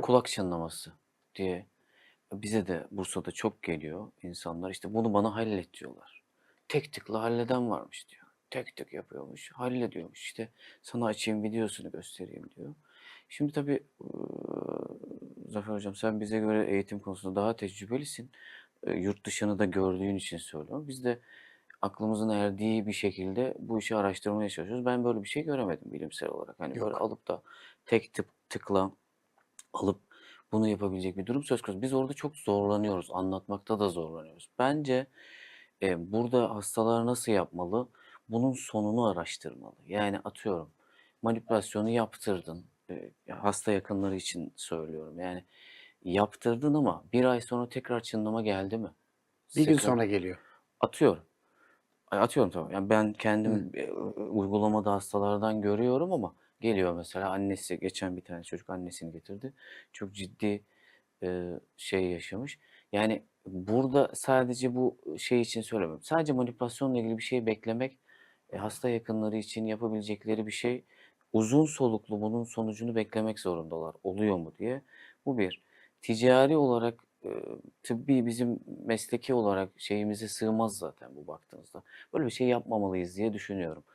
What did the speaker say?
kulak çınlaması diye bize de Bursa'da çok geliyor insanlar. İşte bunu bana hallet diyorlar. Tek tıkla halleden varmış diyor. Tek tık yapıyormuş, hallediyormuş. İşte sana açayım videosunu göstereyim diyor. Şimdi tabii ııı, Zafer Hocam sen bize göre eğitim konusunda daha tecrübelisin. Eee, yurt dışını da gördüğün için söylüyorum. Biz de aklımızın erdiği bir şekilde bu işi araştırmaya çalışıyoruz. Ben böyle bir şey göremedim bilimsel olarak. Hani böyle Yok. alıp da tek tık tıkla alıp bunu yapabilecek bir durum söz konusu. Biz orada çok zorlanıyoruz. Anlatmakta da zorlanıyoruz. Bence, eee, burada hastalar nasıl yapmalı? Bunun sonunu araştırmalı. Yani atıyorum manipülasyonu yaptırdın. Ya hasta yakınları için söylüyorum. Yani yaptırdın ama 1 ay sonra tekrar çınlama geldi mi? 1 gün sonra geliyor. Atıyorum. Atıyorum tabii. Yani ben Hı. kendim, eee, uygulamada hastalardan görüyorum ama geliyor mesela annesi geçen bir tane çocuk annesini getirdi. Çok ciddi, eee, şey yaşamış. Yani burada sadece bu şey için söylemiyorum. Sadece manipülasyonla ilgili bir şey beklemek, eee, hasta yakınları için yapabilecekleri bir şey. Uzun soluklu bunun sonucunu beklemek zorundalar. Oluyor mu diye. Bu 1. Ticari olarak, tıbbi bizim mesleki olarak şeyimize sığmaz zaten bu baktığınızda. Böyle bir şey yapmamalıyız diye düşünüyorum.